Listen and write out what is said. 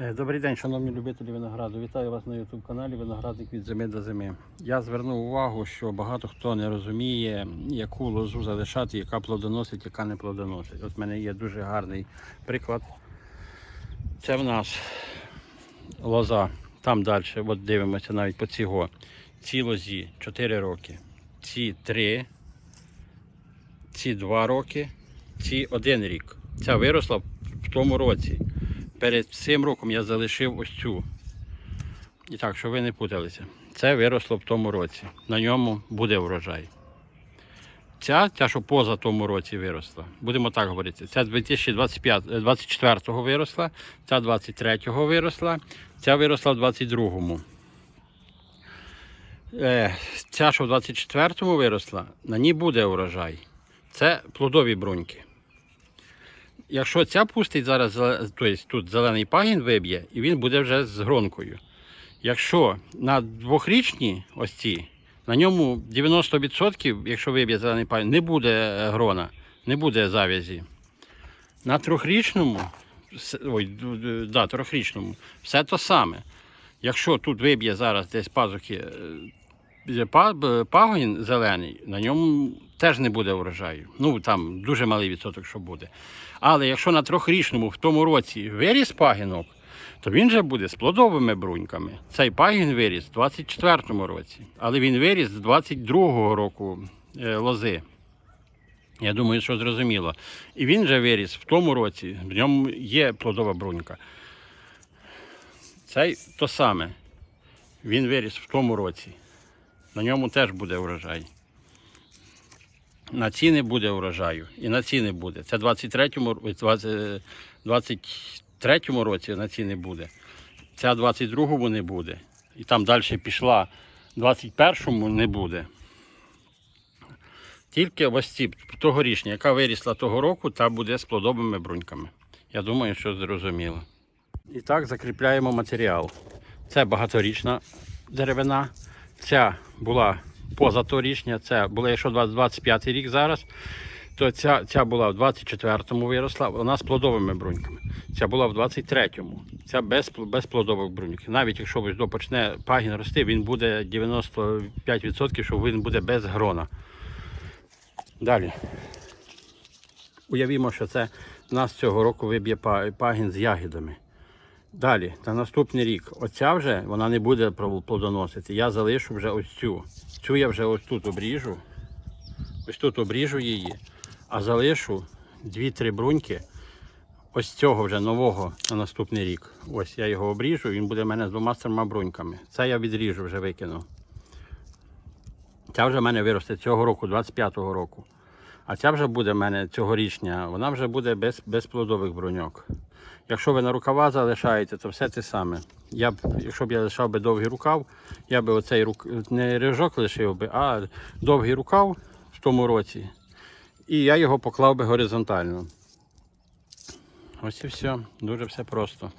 Е, Добрий день, шановні любителі винограду. Вітаю вас на YouTube каналі Виноградник від зими до зими. Я звернув увагу, що багато хто не розуміє, яку лозу залишати, яка плодоносить, яка не плодоносить. От в мене є дуже гарний приклад. Це в нас лоза. Там далі, от дивимося навіть по цього. Ці лозі 4 роки, ці 3, ці 2 роки, ці 1 рік. Ця виросла в тому році. Перед цим роком я залишив ось цю. І так, щоб ви не путалися. Це виросло в тому році. На ньому буде врожай. Ця, ця, що поза тому році виросла, будемо так говорити. Ця 2025, е, 24-го виросла, ця 23-го виросла, ця виросла в 22-му. Е, ця, що в 24-му виросла, на ній буде урожай. Це плодові бруньки. Якщо ця пустить зараз, тобто тут зелений пагін виб'є, і він буде вже з гронкою. Якщо на двохрічні ось ці, на ньому 90%, якщо виб'є зелений пагін, не буде е, грона, не буде зав'язі. На трьохрічному, ой, да, трьохрічному, все то саме. Якщо тут виб'є зараз десь пазухи па- б- пагін зелений, на ньому теж не буде урожаю. Ну там дуже малий відсоток, що буде. Але якщо на трьохрічному в тому році виріс пагінок, то він же буде з плодовими бруньками. Цей пагін виріс в 24-му році, але він виріс з 22-го року е, лози. Я думаю, що зрозуміло. І він же виріс в тому році, в ньому є плодова брунька. Цей то саме. Він виріс в тому році. На ньому теж буде урожай. На ці не буде урожаю. І на ці не буде. Це в 23-му, 23-му році на ці не буде. Ця в 22-му не буде. І там далі пішла. В 21-му не буде. Тільки ось ці тогорічні, яка вирісла того року, та буде з плодовими бруньками. Я думаю, що зрозуміло. І так закріпляємо матеріал. Це багаторічна деревина. Ця була позаторічня, це була, якщо 25 рік зараз, то ця, ця була в 24-му виросла, вона з плодовими бруньками. Ця була в 23-му, ця без, без плодових бруньок. Навіть якщо ось почне пагін рости, він буде 95%, що він буде без грона. Далі. Уявімо, що це нас цього року виб'є пагін з ягідами. Далі, на наступний рік, оця вже вона не буде плодоносити. Я залишу вже ось цю. Цю я вже ось тут обріжу. Ось тут обріжу її, а залишу дві-три бруньки. Ось цього вже нового на наступний рік. Ось я його обріжу, він буде в мене з двома трьома бруньками. Це я відріжу, вже викину. Ця вже в мене виросте цього року, 25-го року. А ця вже буде в мене цьогорічня, вона вже буде без, без плодових бруньок. Якщо ви на рукава залишаєте, то все те саме. Я б, якщо б я лишав би довгий рукав, я би оцей рук... не рижок лишив би, а довгий рукав в тому році. І я його поклав би горизонтально. Ось і все. Дуже все просто.